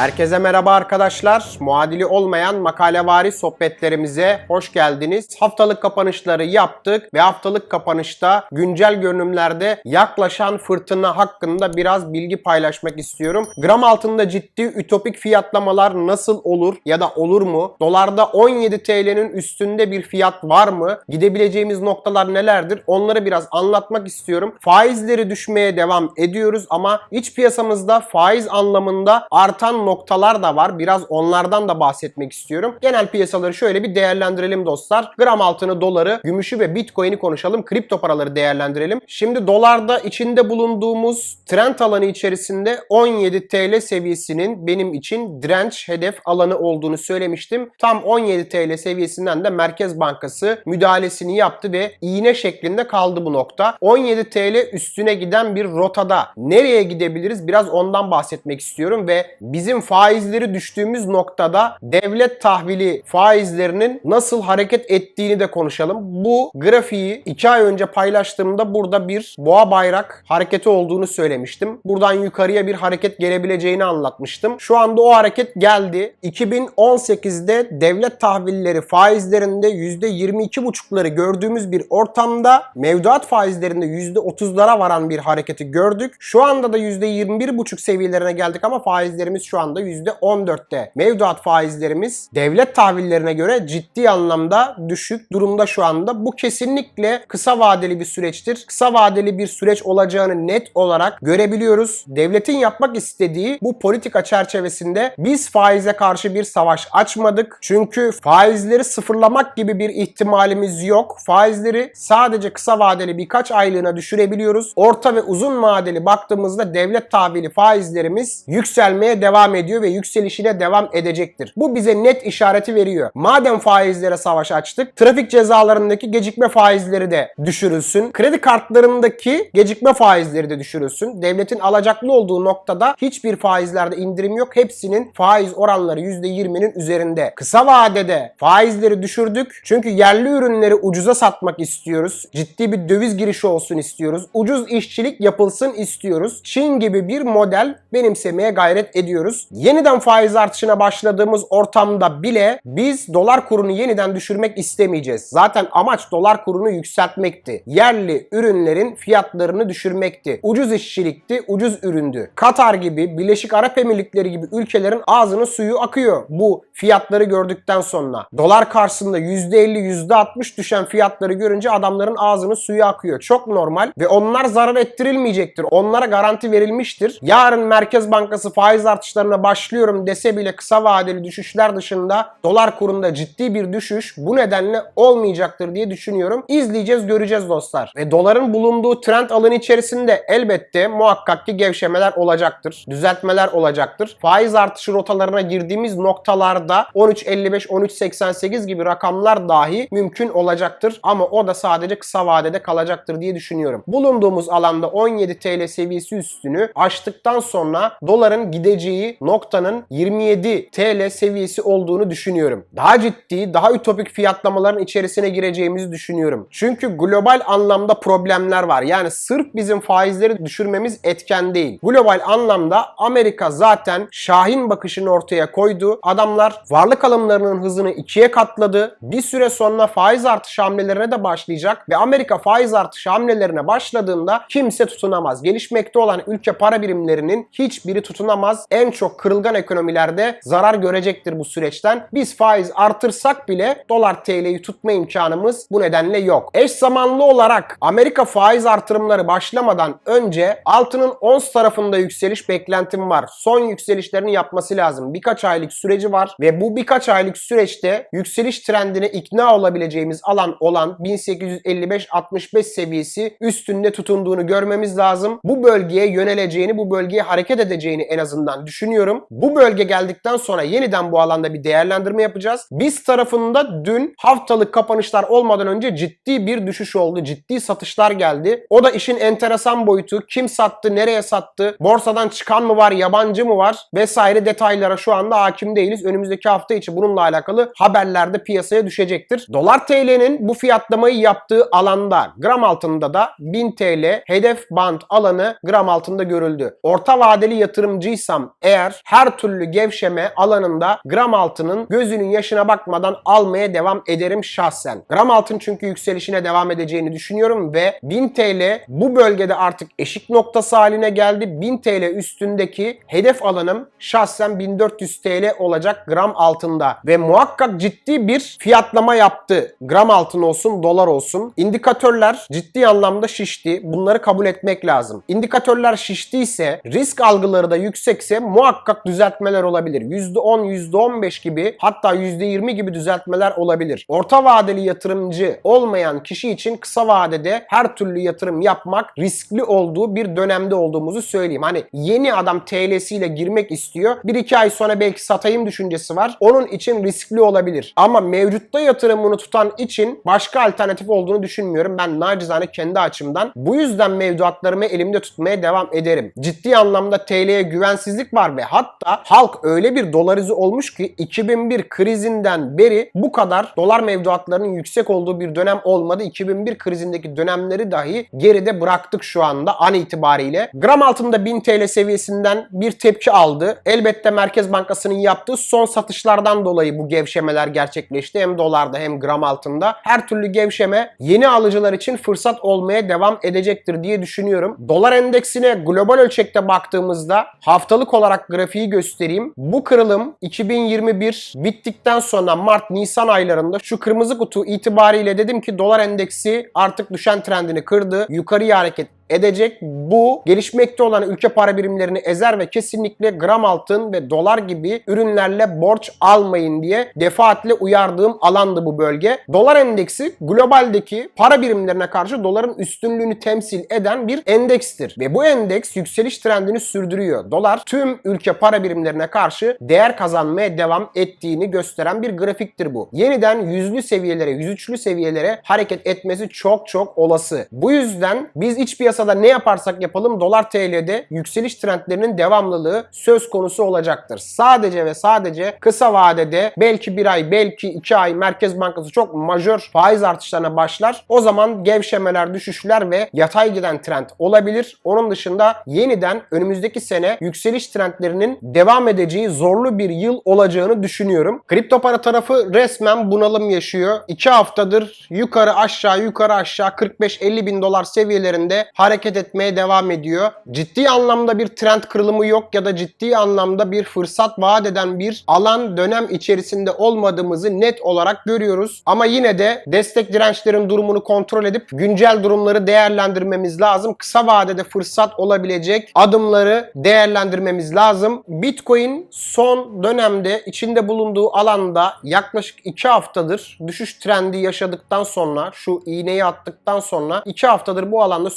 Herkese merhaba arkadaşlar. Muadili olmayan makalevari sohbetlerimize hoş geldiniz. Haftalık kapanışları yaptık ve haftalık kapanışta güncel görünümlerde yaklaşan fırtına hakkında biraz bilgi paylaşmak istiyorum. Gram altında ciddi ütopik fiyatlamalar nasıl olur ya da olur mu? Dolarda 17 TL'nin üstünde bir fiyat var mı? Gidebileceğimiz noktalar nelerdir? Onları biraz anlatmak istiyorum. Faizleri düşmeye devam ediyoruz ama iç piyasamızda faiz anlamında artan noktalar da var. Biraz onlardan da bahsetmek istiyorum. Genel piyasaları şöyle bir değerlendirelim dostlar. Gram altını, doları, gümüşü ve bitcoin'i konuşalım. Kripto paraları değerlendirelim. Şimdi dolarda içinde bulunduğumuz trend alanı içerisinde 17 TL seviyesinin benim için direnç hedef alanı olduğunu söylemiştim. Tam 17 TL seviyesinden de Merkez Bankası müdahalesini yaptı ve iğne şeklinde kaldı bu nokta. 17 TL üstüne giden bir rotada nereye gidebiliriz? Biraz ondan bahsetmek istiyorum ve bizim faizleri düştüğümüz noktada devlet tahvili faizlerinin nasıl hareket ettiğini de konuşalım. Bu grafiği 2 ay önce paylaştığımda burada bir boğa bayrak hareketi olduğunu söylemiştim. Buradan yukarıya bir hareket gelebileceğini anlatmıştım. Şu anda o hareket geldi. 2018'de devlet tahvilleri faizlerinde %22,5'ları gördüğümüz bir ortamda mevduat faizlerinde %30'lara varan bir hareketi gördük. Şu anda da %21,5 seviyelerine geldik ama faizlerimiz şu anda %14'te. Mevduat faizlerimiz devlet tahvillerine göre ciddi anlamda düşük durumda şu anda. Bu kesinlikle kısa vadeli bir süreçtir. Kısa vadeli bir süreç olacağını net olarak görebiliyoruz. Devletin yapmak istediği bu politika çerçevesinde biz faize karşı bir savaş açmadık. Çünkü faizleri sıfırlamak gibi bir ihtimalimiz yok. Faizleri sadece kısa vadeli birkaç aylığına düşürebiliyoruz. Orta ve uzun vadeli baktığımızda devlet tahvili faizlerimiz yükselmeye devam ediyor ve yükselişine devam edecektir. Bu bize net işareti veriyor. Madem faizlere savaş açtık, trafik cezalarındaki gecikme faizleri de düşürülsün. Kredi kartlarındaki gecikme faizleri de düşürülsün. Devletin alacaklı olduğu noktada hiçbir faizlerde indirim yok. Hepsinin faiz oranları %20'nin üzerinde. Kısa vadede faizleri düşürdük. Çünkü yerli ürünleri ucuza satmak istiyoruz. Ciddi bir döviz girişi olsun istiyoruz. Ucuz işçilik yapılsın istiyoruz. Çin gibi bir model benimsemeye gayret ediyoruz. Yeniden faiz artışına başladığımız ortamda bile biz dolar kurunu yeniden düşürmek istemeyeceğiz. Zaten amaç dolar kurunu yükseltmekti. Yerli ürünlerin fiyatlarını düşürmekti. Ucuz işçilikti, ucuz üründü. Katar gibi, Birleşik Arap Emirlikleri gibi ülkelerin ağzının suyu akıyor bu fiyatları gördükten sonra. Dolar karşısında %50, %60 düşen fiyatları görünce adamların ağzının suyu akıyor. Çok normal ve onlar zarar ettirilmeyecektir. Onlara garanti verilmiştir. Yarın Merkez Bankası faiz artışlarına başlıyorum dese bile kısa vadeli düşüşler dışında dolar kurunda ciddi bir düşüş bu nedenle olmayacaktır diye düşünüyorum. İzleyeceğiz, göreceğiz dostlar. Ve doların bulunduğu trend alanı içerisinde elbette muhakkak ki gevşemeler olacaktır. Düzeltmeler olacaktır. Faiz artışı rotalarına girdiğimiz noktalarda 13.55, 13.88 gibi rakamlar dahi mümkün olacaktır. Ama o da sadece kısa vadede kalacaktır diye düşünüyorum. Bulunduğumuz alanda 17 TL seviyesi üstünü aştıktan sonra doların gideceği noktanın 27 TL seviyesi olduğunu düşünüyorum. Daha ciddi, daha ütopik fiyatlamaların içerisine gireceğimizi düşünüyorum. Çünkü global anlamda problemler var. Yani sırf bizim faizleri düşürmemiz etken değil. Global anlamda Amerika zaten şahin bakışını ortaya koydu. Adamlar varlık alımlarının hızını ikiye katladı. Bir süre sonra faiz artış hamlelerine de başlayacak ve Amerika faiz artış hamlelerine başladığında kimse tutunamaz. Gelişmekte olan ülke para birimlerinin hiçbiri tutunamaz. En çok kırılgan ekonomilerde zarar görecektir bu süreçten. Biz faiz artırsak bile dolar TL'yi tutma imkanımız bu nedenle yok. Eş zamanlı olarak Amerika faiz artırımları başlamadan önce altının ons tarafında yükseliş beklentim var. Son yükselişlerini yapması lazım. Birkaç aylık süreci var ve bu birkaç aylık süreçte yükseliş trendine ikna olabileceğimiz alan olan 1855-65 seviyesi üstünde tutunduğunu görmemiz lazım. Bu bölgeye yöneleceğini, bu bölgeye hareket edeceğini en azından düşünüyorum. Bu bölge geldikten sonra yeniden bu alanda bir değerlendirme yapacağız. Biz tarafında dün haftalık kapanışlar olmadan önce ciddi bir düşüş oldu. Ciddi satışlar geldi. O da işin enteresan boyutu. Kim sattı, nereye sattı, borsadan çıkan mı var, yabancı mı var vesaire detaylara şu anda hakim değiliz. Önümüzdeki hafta içi bununla alakalı haberlerde piyasaya düşecektir. Dolar TL'nin bu fiyatlamayı yaptığı alanda gram altında da 1000 TL hedef band alanı gram altında görüldü. Orta vadeli yatırımcıysam eğer Bitcoin'ler her türlü gevşeme alanında gram altının gözünün yaşına bakmadan almaya devam ederim şahsen. Gram altın çünkü yükselişine devam edeceğini düşünüyorum ve 1000 TL bu bölgede artık eşik noktası haline geldi. 1000 TL üstündeki hedef alanım şahsen 1400 TL olacak gram altında ve muhakkak ciddi bir fiyatlama yaptı. Gram altın olsun, dolar olsun. İndikatörler ciddi anlamda şişti. Bunları kabul etmek lazım. İndikatörler şiştiyse, risk algıları da yüksekse muhakkak düzeltmeler olabilir. %10, %15 gibi hatta %20 gibi düzeltmeler olabilir. Orta vadeli yatırımcı olmayan kişi için kısa vadede her türlü yatırım yapmak riskli olduğu bir dönemde olduğumuzu söyleyeyim. Hani yeni adam TL'siyle girmek istiyor. 1-2 ay sonra belki satayım düşüncesi var. Onun için riskli olabilir. Ama mevcutta yatırımını tutan için başka alternatif olduğunu düşünmüyorum. Ben nacizane kendi açımdan. Bu yüzden mevduatlarımı elimde tutmaya devam ederim. Ciddi anlamda TL'ye güvensizlik var ve hatta halk öyle bir dolarize olmuş ki 2001 krizinden beri bu kadar dolar mevduatlarının yüksek olduğu bir dönem olmadı. 2001 krizindeki dönemleri dahi geride bıraktık şu anda an itibariyle. Gram altında 1000 TL seviyesinden bir tepki aldı. Elbette Merkez Bankası'nın yaptığı son satışlardan dolayı bu gevşemeler gerçekleşti. Hem dolarda hem gram altında. Her türlü gevşeme yeni alıcılar için fırsat olmaya devam edecektir diye düşünüyorum. Dolar endeksine global ölçekte baktığımızda haftalık olarak grafiği göstereyim. Bu kırılım 2021 bittikten sonra Mart-Nisan aylarında şu kırmızı kutu itibariyle dedim ki dolar endeksi artık düşen trendini kırdı. Yukarıya hareket edecek. Bu gelişmekte olan ülke para birimlerini ezer ve kesinlikle gram altın ve dolar gibi ürünlerle borç almayın diye defaatle uyardığım alandı bu bölge. Dolar endeksi globaldeki para birimlerine karşı doların üstünlüğünü temsil eden bir endekstir. Ve bu endeks yükseliş trendini sürdürüyor. Dolar tüm ülke para birimlerine karşı değer kazanmaya devam ettiğini gösteren bir grafiktir bu. Yeniden yüzlü seviyelere, yüzüçlü seviyelere hareket etmesi çok çok olası. Bu yüzden biz iç piyasa piyasada ne yaparsak yapalım dolar TL'de yükseliş trendlerinin devamlılığı söz konusu olacaktır. Sadece ve sadece kısa vadede belki bir ay belki iki ay Merkez Bankası çok majör faiz artışlarına başlar. O zaman gevşemeler, düşüşler ve yatay giden trend olabilir. Onun dışında yeniden önümüzdeki sene yükseliş trendlerinin devam edeceği zorlu bir yıl olacağını düşünüyorum. Kripto para tarafı resmen bunalım yaşıyor. İki haftadır yukarı aşağı yukarı aşağı 45-50 bin dolar seviyelerinde hareket etmeye devam ediyor. Ciddi anlamda bir trend kırılımı yok ya da ciddi anlamda bir fırsat vaat eden bir alan dönem içerisinde olmadığımızı net olarak görüyoruz. Ama yine de destek dirençlerin durumunu kontrol edip güncel durumları değerlendirmemiz lazım. Kısa vadede fırsat olabilecek adımları değerlendirmemiz lazım. Bitcoin son dönemde içinde bulunduğu alanda yaklaşık 2 haftadır düşüş trendi yaşadıktan sonra şu iğneyi attıktan sonra 2 haftadır bu alanda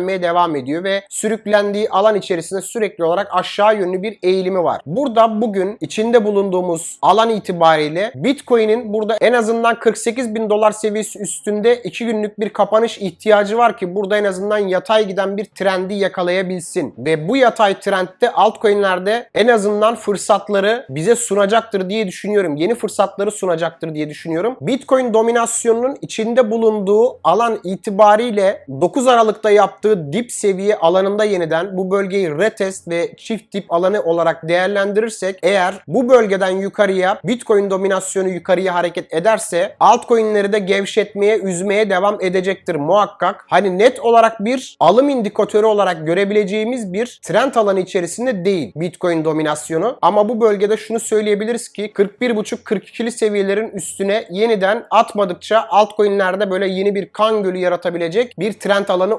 sürüklenmeye devam ediyor ve sürüklendiği alan içerisinde sürekli olarak aşağı yönlü bir eğilimi var. Burada bugün içinde bulunduğumuz alan itibariyle Bitcoin'in burada en azından 48 bin dolar seviyesi üstünde 2 günlük bir kapanış ihtiyacı var ki burada en azından yatay giden bir trendi yakalayabilsin. Ve bu yatay trendde altcoin'lerde en azından fırsatları bize sunacaktır diye düşünüyorum. Yeni fırsatları sunacaktır diye düşünüyorum. Bitcoin dominasyonunun içinde bulunduğu alan itibariyle 9 Aralık'ta yaptığı dip seviye alanında yeniden bu bölgeyi retest ve çift dip alanı olarak değerlendirirsek eğer bu bölgeden yukarıya Bitcoin dominasyonu yukarıya hareket ederse altcoin'leri de gevşetmeye, üzmeye devam edecektir muhakkak. Hani net olarak bir alım indikatörü olarak görebileceğimiz bir trend alanı içerisinde değil Bitcoin dominasyonu. Ama bu bölgede şunu söyleyebiliriz ki 41.5-42'li seviyelerin üstüne yeniden atmadıkça altcoin'lerde böyle yeni bir kan gölü yaratabilecek bir trend alanı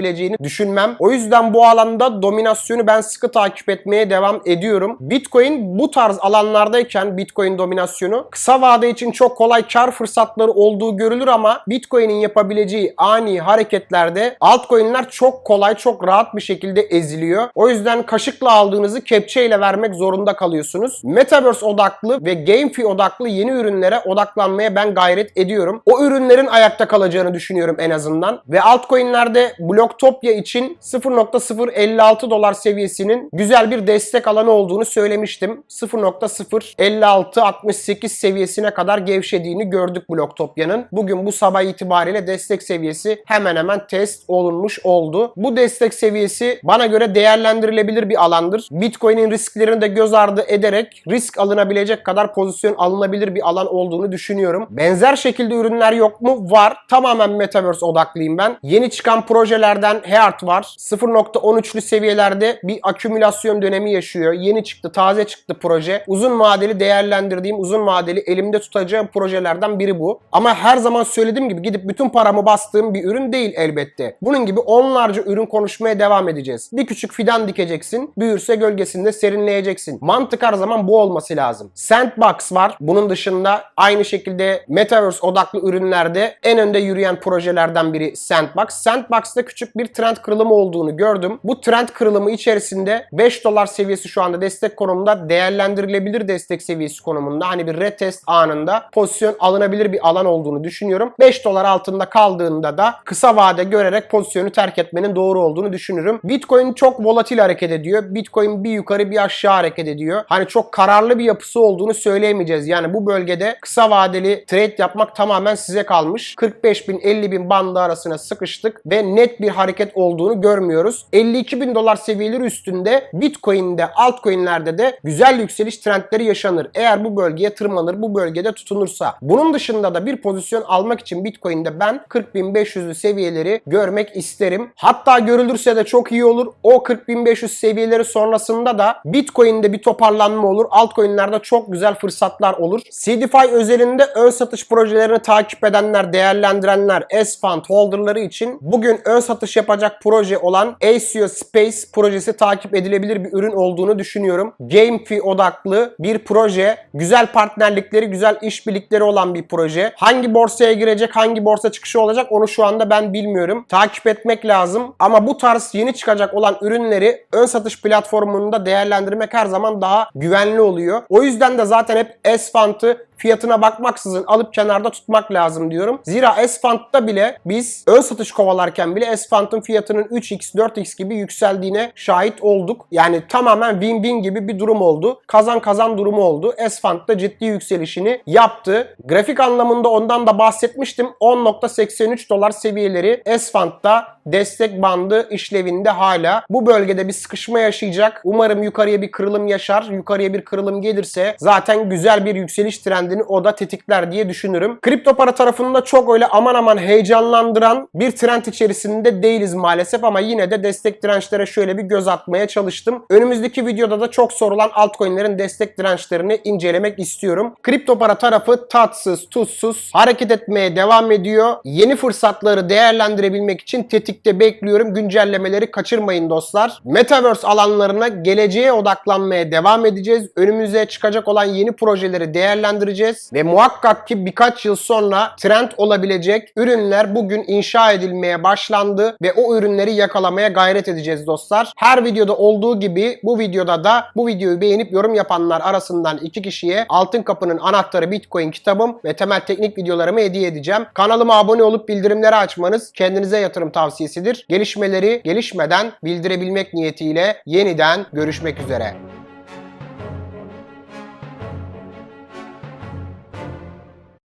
oluşturabileceğini düşünmem. O yüzden bu alanda dominasyonu ben sıkı takip etmeye devam ediyorum. Bitcoin bu tarz alanlardayken Bitcoin dominasyonu kısa vade için çok kolay kar fırsatları olduğu görülür ama Bitcoin'in yapabileceği ani hareketlerde altcoin'ler çok kolay, çok rahat bir şekilde eziliyor. O yüzden kaşıkla aldığınızı kepçeyle vermek zorunda kalıyorsunuz. Metaverse odaklı ve GameFi odaklı yeni ürünlere odaklanmaya ben gayret ediyorum. O ürünlerin ayakta kalacağını düşünüyorum en azından. Ve altcoin'lerde blok Blocktopia için 0.056 dolar seviyesinin güzel bir destek alanı olduğunu söylemiştim. 0.056-68 seviyesine kadar gevşediğini gördük Blocktopia'nın. Bugün bu sabah itibariyle destek seviyesi hemen hemen test olunmuş oldu. Bu destek seviyesi bana göre değerlendirilebilir bir alandır. Bitcoin'in risklerini de göz ardı ederek risk alınabilecek kadar pozisyon alınabilir bir alan olduğunu düşünüyorum. Benzer şekilde ürünler yok mu? Var. Tamamen Metaverse odaklıyım ben. Yeni çıkan projelerden Heart var. 0.13'lü seviyelerde bir akümülasyon dönemi yaşıyor. Yeni çıktı, taze çıktı proje. Uzun vadeli değerlendirdiğim, uzun vadeli elimde tutacağım projelerden biri bu. Ama her zaman söylediğim gibi gidip bütün paramı bastığım bir ürün değil elbette. Bunun gibi onlarca ürün konuşmaya devam edeceğiz. Bir küçük fidan dikeceksin, büyürse gölgesinde serinleyeceksin. Mantık her zaman bu olması lazım. Sandbox var. Bunun dışında aynı şekilde Metaverse odaklı ürünlerde en önde yürüyen projelerden biri Sandbox. Sandbox'ta küçük bir trend kırılımı olduğunu gördüm. Bu trend kırılımı içerisinde 5 dolar seviyesi şu anda destek konumunda değerlendirilebilir destek seviyesi konumunda. Hani bir retest anında pozisyon alınabilir bir alan olduğunu düşünüyorum. 5 dolar altında kaldığında da kısa vade görerek pozisyonu terk etmenin doğru olduğunu düşünürüm. Bitcoin çok volatil hareket ediyor. Bitcoin bir yukarı bir aşağı hareket ediyor. Hani çok kararlı bir yapısı olduğunu söyleyemeyeceğiz. Yani bu bölgede kısa vadeli trade yapmak tamamen size kalmış. 45 bin 50 bin bandı arasına sıkıştık ve net bir hareket olduğunu görmüyoruz. 52 bin dolar seviyeleri üstünde Bitcoin'de altcoin'lerde de güzel yükseliş trendleri yaşanır. Eğer bu bölgeye tırmanır, bu bölgede tutunursa. Bunun dışında da bir pozisyon almak için Bitcoin'de ben 40.500'lü seviyeleri görmek isterim. Hatta görülürse de çok iyi olur. O 40.500 seviyeleri sonrasında da Bitcoin'de bir toparlanma olur. Altcoin'lerde çok güzel fırsatlar olur. CDFI özelinde ön satış projelerini takip edenler, değerlendirenler, S-Fund holderları için bugün ön satış yapacak proje olan ASIO Space projesi takip edilebilir bir ürün olduğunu düşünüyorum. GameFi odaklı bir proje. Güzel partnerlikleri, güzel işbirlikleri olan bir proje. Hangi borsaya girecek, hangi borsa çıkışı olacak onu şu anda ben bilmiyorum. Takip etmek lazım. Ama bu tarz yeni çıkacak olan ürünleri ön satış platformunda değerlendirmek her zaman daha güvenli oluyor. O yüzden de zaten hep S-Fund'ı fiyatına bakmaksızın alıp kenarda tutmak lazım diyorum. Zira S-Fund'da bile biz ön satış kovalarken bile S-Fund'ın fiyatının 3x 4x gibi yükseldiğine şahit olduk. Yani tamamen win-win gibi bir durum oldu. Kazan kazan durumu oldu. S-Fund'da ciddi yükselişini yaptı. Grafik anlamında ondan da bahsetmiştim. 10.83 dolar seviyeleri S-Fund'da destek bandı işlevinde hala. Bu bölgede bir sıkışma yaşayacak. Umarım yukarıya bir kırılım yaşar. Yukarıya bir kırılım gelirse zaten güzel bir yükseliş trendini o da tetikler diye düşünürüm. Kripto para tarafında çok öyle aman aman heyecanlandıran bir trend içerisinde değiliz maalesef ama yine de destek dirençlere şöyle bir göz atmaya çalıştım. Önümüzdeki videoda da çok sorulan altcoin'lerin destek dirençlerini incelemek istiyorum. Kripto para tarafı tatsız, tuzsuz hareket etmeye devam ediyor. Yeni fırsatları değerlendirebilmek için tetikte bekliyorum. Güncellemeleri kaçırmayın dostlar. Metaverse alanlarına geleceğe odaklanmaya devam edeceğiz. Önümüze çıkacak olan yeni projeleri değerlendireceğiz ve muhakkak ki birkaç yıl sonra trend olabilecek ürünler bugün inşa edilmeye başlandı ve o ürünleri yakalamaya gayret edeceğiz dostlar. Her videoda olduğu gibi bu videoda da bu videoyu beğenip yorum yapanlar arasından iki kişiye Altın Kapı'nın Anahtarı Bitcoin kitabım ve temel teknik videolarımı hediye edeceğim. Kanalıma abone olup bildirimleri açmanız kendinize yatırım tavsiyesidir. Gelişmeleri gelişmeden bildirebilmek niyetiyle yeniden görüşmek üzere.